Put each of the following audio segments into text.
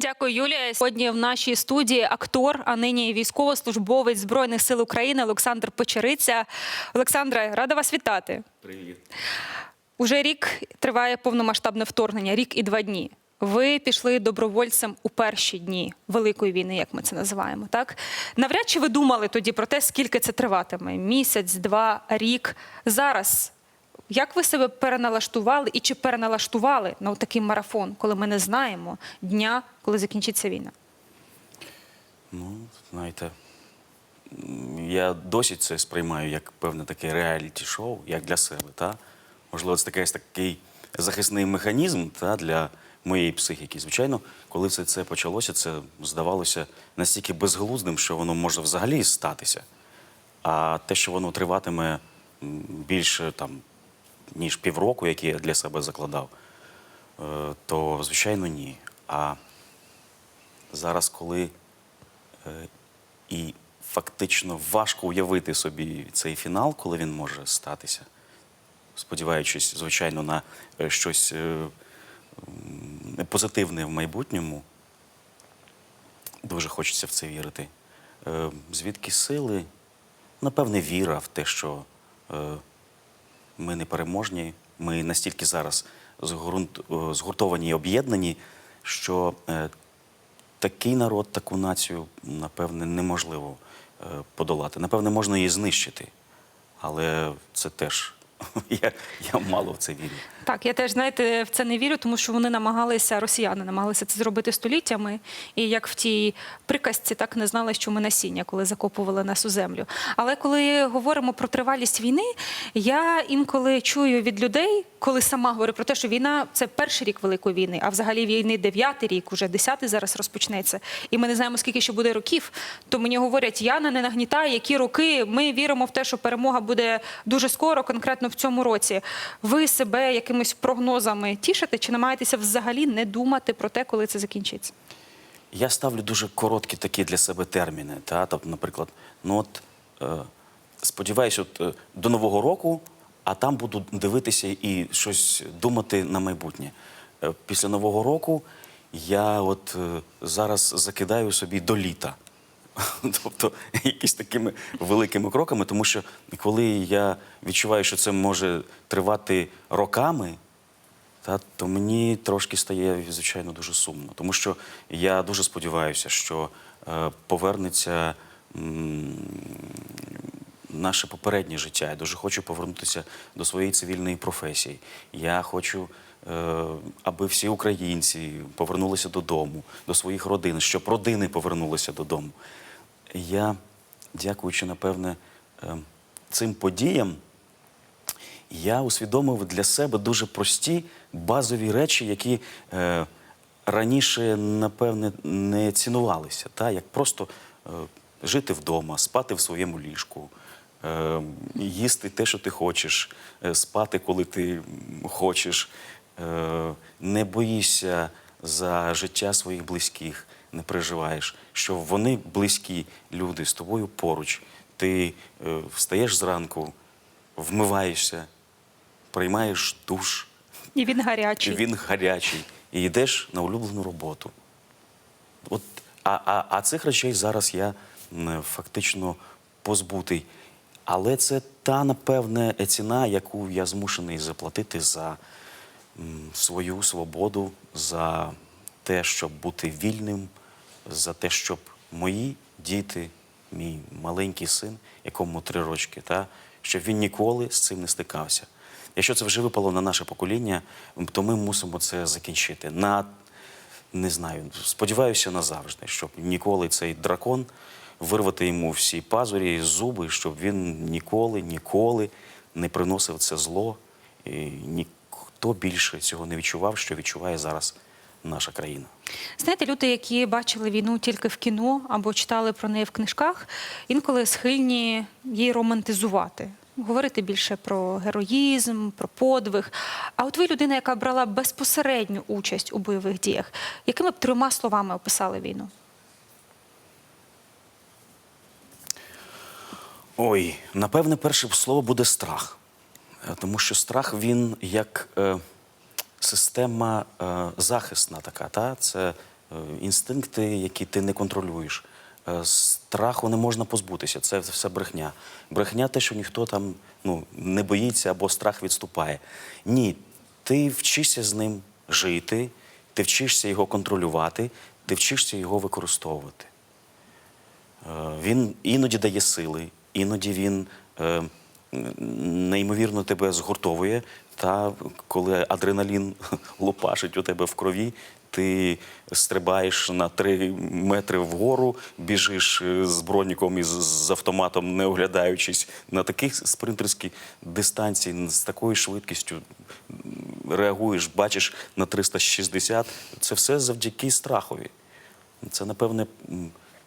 Дякую, Юлія. Сьогодні в нашій студії актор, а нині військовослужбовець Збройних сил України Олександр Печериця. Олександре, рада вас вітати. Привіт. Уже рік триває повномасштабне вторгнення, рік і два дні. Ви пішли добровольцем у перші дні Великої війни, як ми це називаємо. Так навряд чи ви думали тоді про те, скільки це триватиме? Місяць, два, рік. Зараз як ви себе переналаштували і чи переналаштували на такий марафон, коли ми не знаємо дня, коли закінчиться війна? Ну, знаєте, я досі це сприймаю як певне таке реаліті-шоу, як для себе. Та? Можливо, це такий, такий захисний механізм та, для моєї психіки. Звичайно, коли все це почалося, це здавалося настільки безглуздим, що воно може взагалі статися. А те, що воно триватиме більше там, ніж півроку, який я для себе закладав, е, то звичайно ні. А зараз, коли е, і фактично важко уявити собі цей фінал, коли він може статися, сподіваючись, звичайно, на е, щось позитивне в майбутньому, дуже хочеться в це вірити. Звідки сили? Напевне, віра в те, що е, не переможні. ми настільки зараз е, згуртовані і об'єднані, що е, такий народ, таку націю, напевне, неможливо е, подолати. Напевне, можна її знищити. Але це теж я, я мало в це вірю. Так, я теж знаєте, в це не вірю, тому що вони намагалися, росіяни намагалися це зробити століттями. І як в тій приказці, так не знали, що ми насіння, коли закопували нас у землю. Але коли говоримо про тривалість війни, я інколи чую від людей, коли сама говорю про те, що війна це перший рік великої війни, а взагалі війни дев'ятий рік, уже десятий зараз розпочнеться. І ми не знаємо, скільки ще буде років. То мені говорять, Яна не нагнітай, які роки. Ми віримо в те, що перемога буде дуже скоро, конкретно в цьому році. Ви себе якимись прогнозами тішите чи намагаєтеся взагалі не думати про те, коли це закінчиться? Я ставлю дуже короткі такі для себе терміни. Та? Тобто, наприклад, ну от е, сподіваюся, от, е, до Нового року, а там буду дивитися і щось думати на майбутнє. Е, після Нового року я от е, зараз закидаю собі до літа. Тобто якісь такими великими кроками, тому що коли я відчуваю, що це може тривати роками, та, то мені трошки стає, звичайно, дуже сумно. Тому що я дуже сподіваюся, що е, повернеться м, наше попереднє життя. Я дуже хочу повернутися до своєї цивільної професії. Я хочу, е, аби всі українці повернулися додому, до своїх родин, щоб родини повернулися додому. Я, дякуючи, напевне, е, цим подіям, я усвідомив для себе дуже прості базові речі, які е, раніше, напевне, не цінувалися. Та? Як просто е, жити вдома, спати в своєму ліжку, е, їсти те, що ти хочеш, е, спати, коли ти хочеш, е, не боїшся за життя своїх близьких, не переживаєш, що вони близькі люди з тобою поруч. Ти е, встаєш зранку, вмиваєшся, приймаєш душ, І він гарячий. І він гарячий, і йдеш на улюблену роботу. От, а, а, а цих речей зараз я фактично позбутий. Але це та, напевне, ціна, яку я змушений заплатити за свою свободу, за те, щоб бути вільним, за те, щоб мої діти, мій маленький син, якому три рочки, та, щоб він ніколи з цим не стикався. Якщо це вже випало на наше покоління, то ми мусимо це закінчити. На не знаю, сподіваюся назавжди, щоб ніколи цей дракон вирвати йому всі пазурі, зуби, щоб він ніколи, ніколи не приносив це зло. І ніхто більше цього не відчував, що відчуває зараз наша країна. Знаєте, люди, які бачили війну тільки в кіно або читали про неї в книжках, інколи схильні її романтизувати. Говорити більше про героїзм, про подвиг. А от ви людина, яка брала безпосередню участь у бойових діях, якими б трьома словами описали війну? Ой, напевне, перше слово буде страх. Е, Тому що страх він як е, система е, захисна така. Та? Це е, інстинкти, які ти не контролюєш. Е, Страху не можна позбутися, це все брехня. Брехня те, що ніхто там ну, не боїться або страх відступає. Ні, ти вчишся з ним жити, ти вчишся його контролювати, ти вчишся його використовувати. Він іноді дає сили, іноді він неймовірно тебе згуртовує. Та коли адреналін лопашить у тебе в крові, ти стрибаєш на три метри вгору, біжиш е, з броніком і з- автоматом, не оглядаючись на таких спринтерській дистанції, з такою швидкістю реагуєш, бачиш на 360. Це все завдяки страхові. Це, напевне,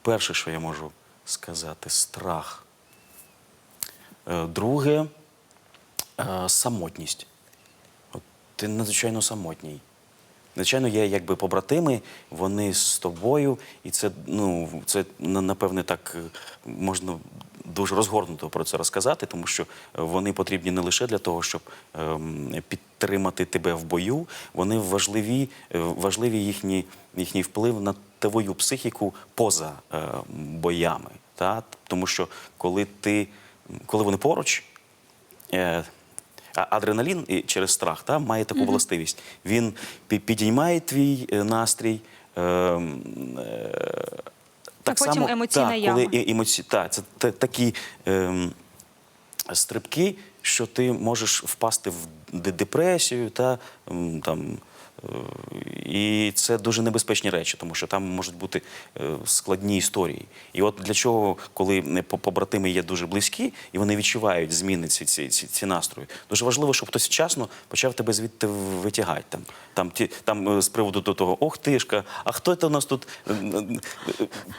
перше, що я можу сказати страх. Е, Друге е, самотність. От ти надзвичайно самотній. Звичайно, є якби побратими, вони з тобою, і це, ну, це напевне так е, можна дуже розгорнуто про це розказати, тому що вони потрібні не лише для того, щоб ем, підтримати тебе в бою, вони важливі, важливі їхні, їхній вплив на твою психіку поза е, боями. Та? Тому що коли ти, коли вони поруч, е, а адреналін через страх та, має таку властивість. Він підіймає твій е, настрій. е, м, е, Так потім само, емоційна так, яма. коли емоці... це та- такі ем, стрибки, що ти можеш впасти в депресію та м, там. І це дуже небезпечні речі, тому що там можуть бути е, складні історії. І от для чого, коли е, по- побратими є дуже близькі, і вони відчувають зміни ці, ці, ці, ці настрої, дуже важливо, щоб хтось вчасно почав тебе звідти витягати. Там, там, ті, там е, з приводу до того, ох тишка, а хто це у нас тут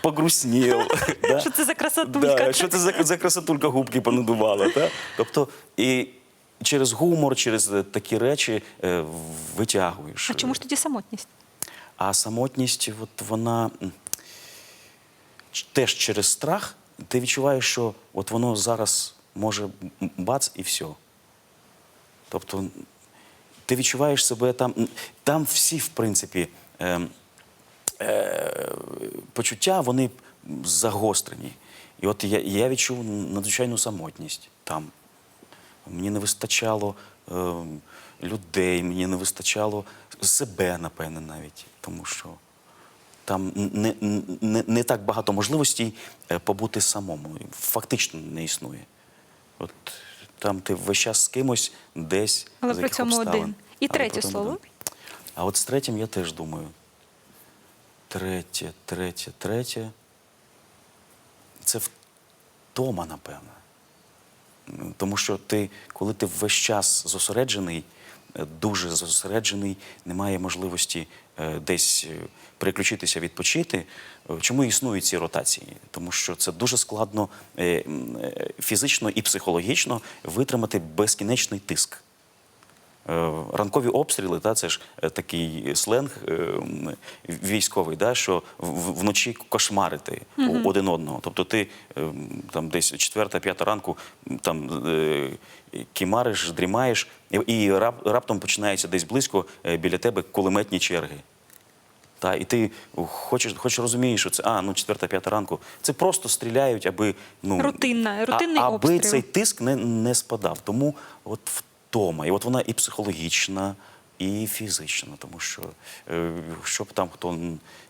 погруснів? Що це за красотулька? Що це за красотулька губки понадувала? Тобто, і через гумор, через е, такі речі е, витягуєш. А чому ж тоді самотність? А самотність, от вона теж через страх, ти відчуваєш, що от воно зараз може бац і все. Тобто ти відчуваєш себе там. Там всі, в принципі, ем, е, почуття вони загострені. І от я, я відчув надзвичайну самотність там. Мені не вистачало е, людей, мені не вистачало себе, напевне, навіть. Тому що там не, не, не так багато можливостей е, побути самому. Фактично не існує. От там ти весь час з кимось десь. Але при цьому обставин. один. І Але третє слово? один. А от з третім я теж думаю. Третє, третє, третє. Це втома, напевно. Тому що ти, коли ти весь час зосереджений, е, дуже зосереджений, немає можливості е, десь е, переключитися, відпочити. Чому існують ці ротації? Тому що це дуже складно фізично і психологічно витримати безкінечний тиск. Е, Ранкові обстріли, та, це ж е, такий сленг е, військовий, да, що в- в- вночі кошмарити у- один одного. Тобто ти там десь четверта, п'ята ранку там кімариш, дрімаєш, і, раптом починається десь близько біля тебе кулеметні черги. Та, і ти хочеш, хочеш розумієш, що це а, ну четверта, п'ята ранку. Це просто стріляють, аби ну Рутинна- рутинний а, аби обстріл. цей тиск не, не спадав. Тому от втома. І от вона і психологічна, і фізична. Тому що е, щоб там хто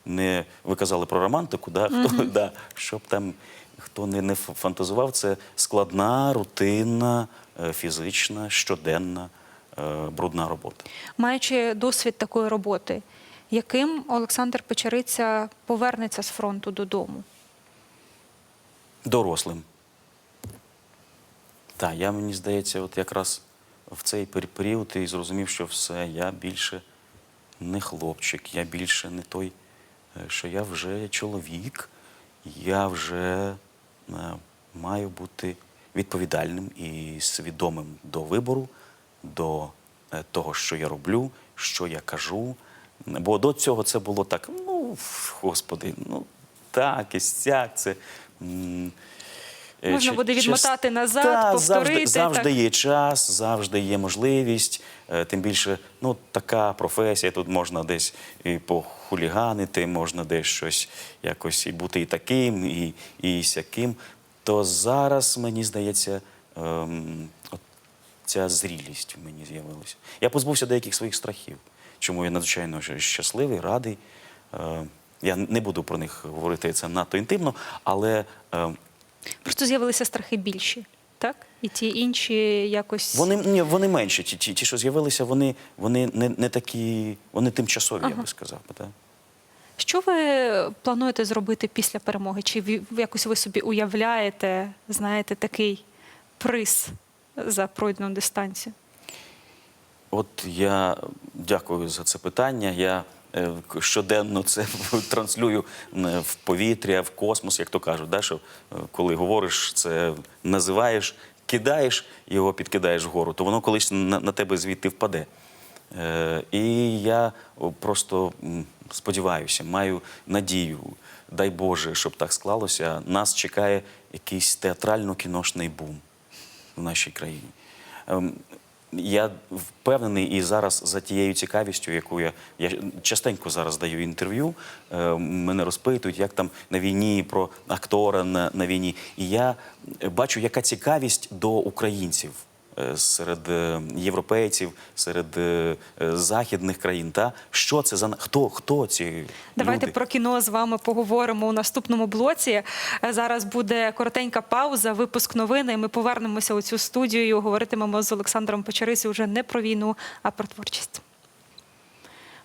не ви казали про романтику, да, хто, да, щоб там хто не, не фантазував, це складна, рутинна, е, фізична, щоденна, е, брудна робота. Маючи досвід такої роботи, яким Олександр Печериця повернеться з фронту додому? Дорослим. Так, я мені здається, от якраз в цей період і зрозумів, що все, я більше не хлопчик, я більше не той, е, що я вже чоловік, я вже е, маю бути відповідальним і свідомим до вибору, до е, того, що я роблю, що я кажу. Бо до цього це було так, ну, господи, ну так, і сяк, це. Е, Можна чи- буде відмотати назад, Та, повторити, Завжди, завжди так. є час, завжди є можливість. Е, Тим більше, ну, така професія, тут можна десь і похуліганити, можна десь щось якось і бути і таким, і, і сяким. То зараз, мені здається, ем, от ця зрілість в мені з'явилася. Я позбувся деяких своїх страхів, чому я надзвичайно щасливий, радий. Е, Я не буду про них говорити це надто інтимно, але е, Просто з'явилися страхи більші, так? І ті інші якось. Вони, ні, вони менші. Ті, ті, ті, що з'явилися, вони, вони не, не такі, вони тимчасові, я би сказав. Так? Що ви плануєте зробити після перемоги? Чи ви якось ви собі уявляєте, знаєте, такий приз за пройдену дистанцію? От я дякую за це питання. Я щоденно це транслюю е, в повітря, в космос, як то кажуть, да, що е, коли говориш, це називаєш, кидаєш, його підкидаєш вгору, то воно колись на, на тебе звідти впаде. Е, і я просто сподіваюся, маю надію, дай Боже, щоб так склалося. Нас чекає якийсь театрально-кіношний бум в нашій країні. Я впевнений і зараз за тією цікавістю, яку я, я частенько зараз даю інтерв'ю, е, мене розпитують, як там на війні про актора на, на війні. І я бачу, яка цікавість до українців серед е, європейців, серед е, е, західних країн. Та що це за хто, хто ці Давайте люди? про кіно з вами поговоримо у наступному блоці. Е, Зараз буде коротенька пауза, випуск новини. Ми повернемося у цю студію. Говоритимемо з Олександром Печерицю вже не про війну, а про творчість.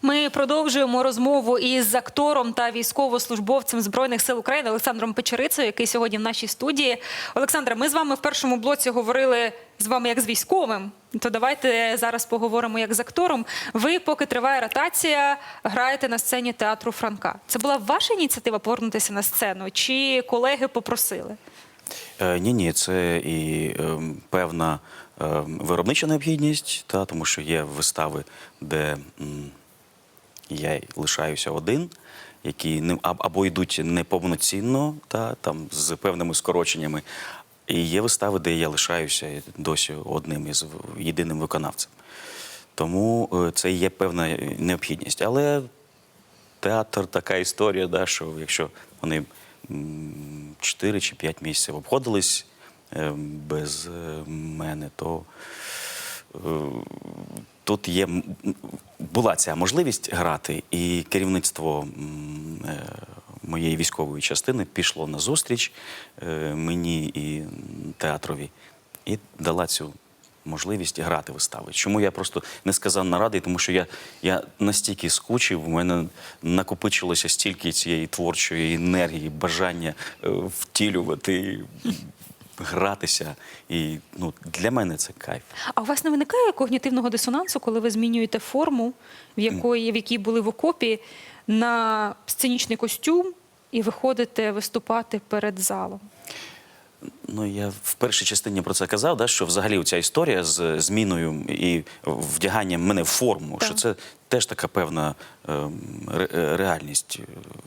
Ми продовжуємо розмову із актором та військовослужбовцем збройних сил України Олександром Печерицею, який сьогодні в нашій студії. Олександре, ми з вами в першому блоці говорили з вами як з військовим. То давайте зараз поговоримо як з актором. Ви, поки триває ротація, граєте на сцені театру Франка. Це була ваша ініціатива повернутися на сцену, чи колеги попросили? Е, ні, ні, це і е, певна е, виробнича необхідність, та, тому що є вистави, де я лишаюся один, які не, або йдуть неповноцінно, та, там, з певними скороченнями. І є вистави, де я лишаюся досі одним із єдиним виконавцем. Тому е, це є певна необхідність. Але театр така історія, да, що якщо вони 4 чи 5 місяців обходились е, без е, мене, то е, тут є, була ця можливість грати, і керівництво е, моєї військової частини пішло на зустріч е, мені і театрові і дала цю можливість грати вистави. Чому я просто несказанно радий, тому що я, я настільки скучив, в мене накопичилося стільки цієї творчої енергії, бажання е, втілювати, гратися. І ну, для мене це кайф. А у вас не виникає когнітивного дисонансу, коли ви змінюєте форму, в якої в якій були в окопі, на сценічний костюм і виходите виступати перед залом? Ну, я в першій частині про це казав, да, що взагалі ця історія з зміною і вдяганням мене в форму, Так. що це теж така певна ем, ре- е, реальність.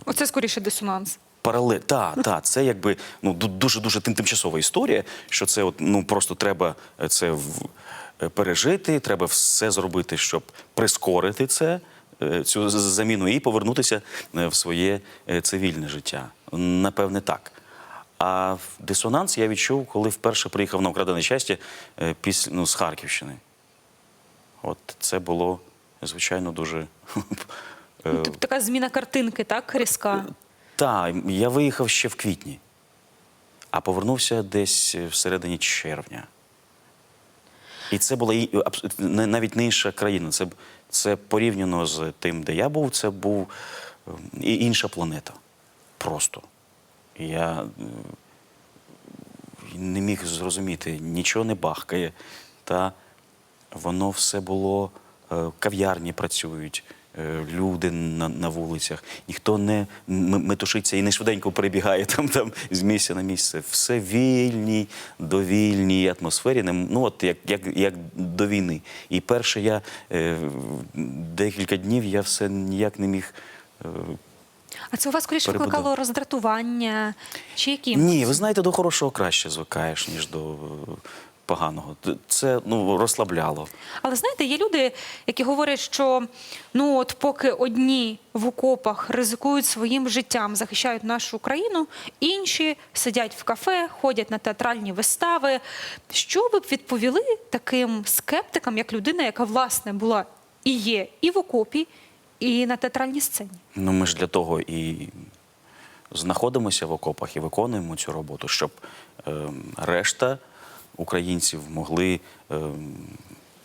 Оце скоріше дисонанс. Паралель, та, та, це якби ну дуже дуже тимчасова історія, що це от ну просто треба це в, е, пережити, треба все зробити, щоб прискорити це, е, цю заміну і повернутися е, в своє е, цивільне життя. Напевне, так. А дисонанс я відчув, коли вперше приїхав на украдене щастя е, після ну, з Харківщини. От це було звичайно дуже. е, Тобто така зміна картинки, так, різка. Так, я виїхав ще в квітні, а повернувся десь всередині червня. І це була навіть не інша країна. Це, це порівняно з тим, де я був, це був ем, і інша планета. Просто. Я е, не міг зрозуміти, нічого не бахкає. Та воно все було, е, кав'ярні працюють, е, люди на, на вулицях, ніхто не метушиться і не швиденько перебігає там, там з місця на місце. Все в вільній, довільній атмосфері, ну от як, як, як до війни. І перше я е, декілька днів я все ніяк не міг. е, А це у вас скоріше викликало роздратування? Чи які? Ні, ви знаєте, до хорошого краще звикаєш, ніж до е, поганого. Це ну, розслабляло. Але знаєте, є люди, які говорять, що ну от поки одні в окопах ризикують своїм життям, захищають нашу країну, інші сидять в кафе, ходять на театральні вистави. Що ви б відповіли таким скептикам, як людина, яка власне була і є і в окопі, і на театральній сцені? Ну, ми ж для того і знаходимося в окопах і виконуємо цю роботу, щоб ем, решта українців могли ем,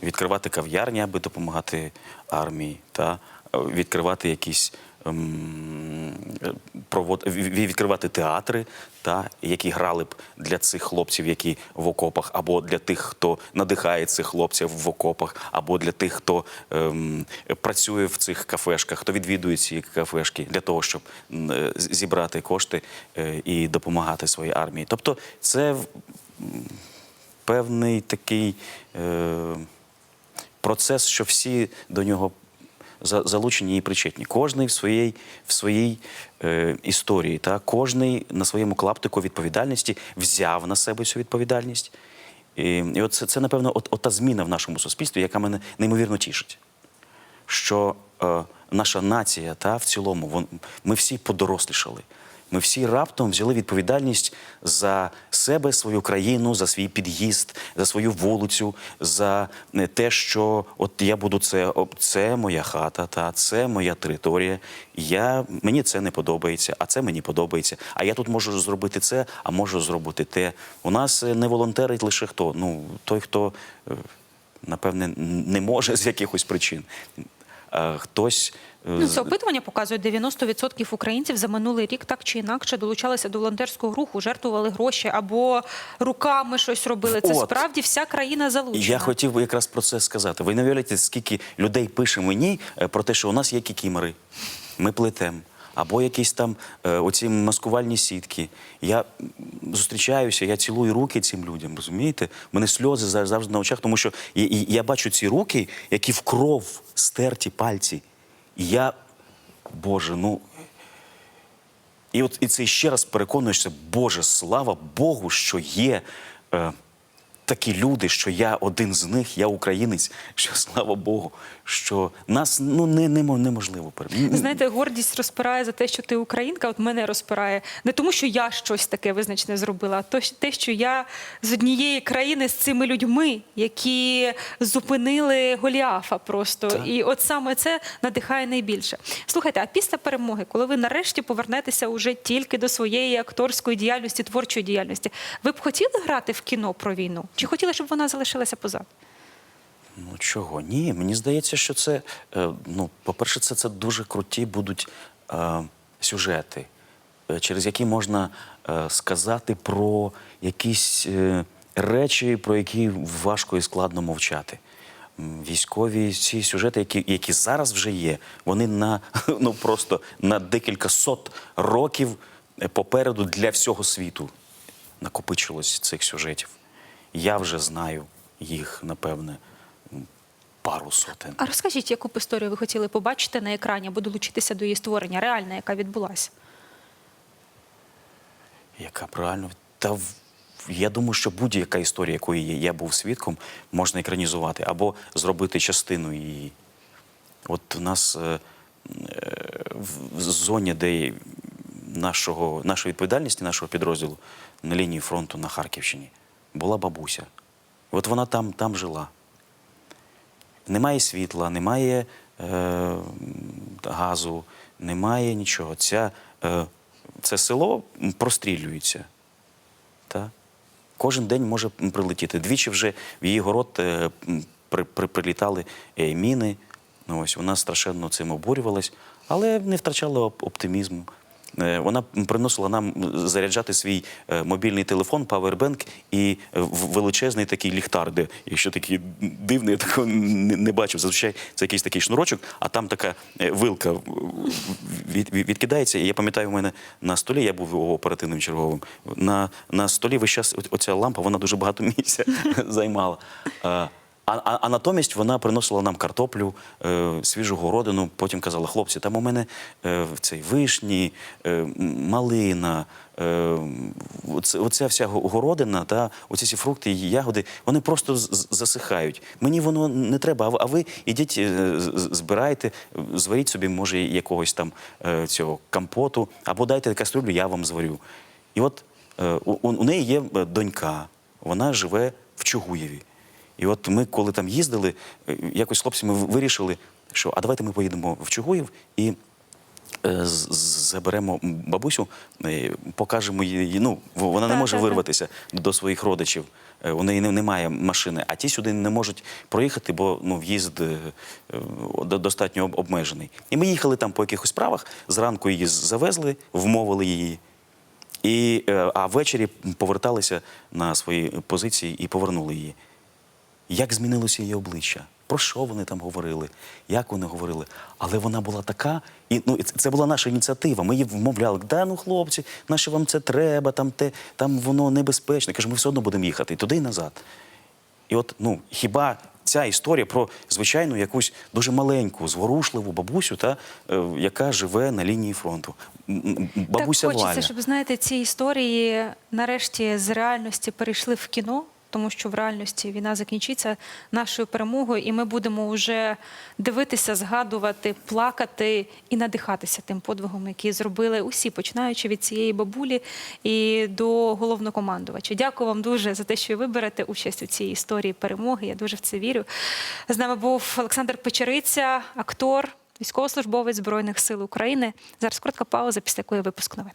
відкривати кав'ярні, аби допомагати армії, та е, відкривати якісь. ем, Провод... ві- ві- відкривати театри, та, які грали б для цих хлопців, які в окопах, або для тих, хто надихає цих хлопців в окопах, або для тих, хто ем, працює в цих кафешках, хто відвідує ці кафешки для того, щоб е, зібрати кошти е, і допомагати своїй армії. Тобто, це певний такий е, процес, що всі до нього залучені і причетні. Кожний в своїй, в своїй е, історії, та? кожний на своєму клаптику відповідальності взяв на себе цю відповідальність. І, і от це, це, напевно, от, от та зміна в нашому суспільстві, яка мене неймовірно тішить. Що е, наша нація та, в цілому, вон, ми всі подорослішали. Ми всі раптом взяли відповідальність за себе, свою країну, за свій під'їзд, за свою вулицю, за е, те, що от я буду це, це моя хата, та це моя територія. Я, мені це не подобається, а це мені подобається. А я тут можу зробити це, а можу зробити те. У нас е, не волонтерить лише хто. Ну, той, хто, е, напевне, не може з якихось причин. Хтось. Е, Ну, це опитування показує, 90% українців за минулий рік так чи інакше долучалися до волонтерського руху, жертвували гроші або руками щось робили. Це От. справді вся країна залучена. Я хотів би якраз про це сказати. Ви не уявляєте, скільки людей пише мені е, про те, що у нас є кікімори, ми плетемо. Або якісь там е, оці маскувальні сітки. Я зустрічаюся, я цілую руки цим людям, розумієте? У мене сльози завжди на очах, тому що я, я бачу ці руки, які в кров стерті пальці. Я, Боже, ну. І от і це ще раз переконуєшся, Боже, слава Богу, що є е, такі люди, що я один з них, я українець, що слава Богу, що нас ну не, немо- неможливо. Знаєте, гордість розпирає за те, що ти українка. От мене розпирає не тому, що я щось таке визначне зробила, а то те, що я з однієї країни з цими людьми, які зупинили Голіафа просто. Так. І от саме це надихає найбільше. Слухайте, а після перемоги, коли ви нарешті повернетеся уже тільки до своєї акторської діяльності, творчої діяльності, ви б хотіли грати в кіно про війну? Чи хотіли, щоб вона залишилася позаду? Ну чого? Ні, мені здається, що це, е, ну, по-перше, це, це дуже круті будуть е, сюжети, е, через які можна е, сказати про якісь е, речі, про які важко і складно мовчати. Військові ці сюжети, які, які зараз вже є, вони на ну просто на декілька сот років попереду для всього світу накопичилось цих сюжетів. Я вже знаю їх, напевне, пару сотень. А розкажіть, яку б історію ви хотіли побачити на екрані або долучитися до її створення, реальна, яка відбулася? Яка правильно? Та я думаю, що будь-яка історія, якої я- я був свідком, можна екранізувати або зробити частину її. От у нас е, е, в в зоні, де нашого, нашої відповідальності, нашого підрозділу на лінії фронту на Харківщині, була бабуся. От вона там, там жила. Немає світла, немає е, газу, немає нічого. Ця, е, це село прострілюється. Та? Кожен день може прилетіти. Двічі вже в її город е, при, при, прилітали е, міни. Ну, ось, вона страшенно цим обурювалась, але не втрачала оптимізму. Е, Вона приносила нам заряджати свій е, мобільний телефон, павербенк і е, величезний такий ліхтар, де якщо такий дивний, я такого не, бачив. Зазвичай це якийсь такий шнурочок, а там така вилка від- відкидається. І я пам'ятаю, у мене на столі, я був оперативним черговим, на, на столі весь час оця лампа, вона дуже багато місця займала. А, А, а, натомість вона приносила нам картоплю, е, свіжу городину. Потім казала, хлопці, там у мене е, цей вишні, е, малина. Е, оце, оця вся городина, та, оці всі фрукти ягоди, вони просто засихають. Мені воно не треба, а ви- ідіть, е, збирайте, зваріть собі, може, якогось там е, цього компоту, або дайте кастрюлю, я вам зварю. І от е, у, у неї є е, донька, вона живе в Чугуєві. І от ми, коли там їздили, е, якось з хлопцями вирішили, що а давайте ми поїдемо в Чугуїв і е, заберемо бабусю, е, покажемо її. Ну, вона не Так, може так, так. вирватися до своїх родичів. Е, У неї немає машини, а ті сюди не можуть проїхати, бо ну, в'їзд е, е, достатньо обмежений. І ми їхали там по якихось справах, зранку її завезли, вмовили її. І, а ввечері поверталися на свої позиції і повернули її. Як змінилося її обличчя? Про що вони там говорили? Як вони говорили? Але вона була така, і ну це- була наша ініціатива. Ми її вмовляли, да ну хлопці, нащо вам це треба, там те, там воно небезпечно. Каже, ми все одно будемо їхати і туди і назад. І от ну хіба ця історія про звичайну якусь дуже маленьку, зворушливу бабусю, та е, яка живе на лінії фронту. Бабуся так хочеться, Валя. щоб знаєте, ці історії нарешті з реальності перейшли в кіно. Тому що в реальності війна закінчиться нашою перемогою, і ми будемо вже дивитися, згадувати, плакати і надихатися тим подвигом, який зробили усі, починаючи від цієї бабулі і до головнокомандувача. Дякую вам дуже за те, що ви берете участь у цій історії перемоги. Я дуже в це вірю. З нами був Олександр Печериця, актор, військовослужбовець Збройних сил України. Зараз коротка пауза, після якої випуск новин.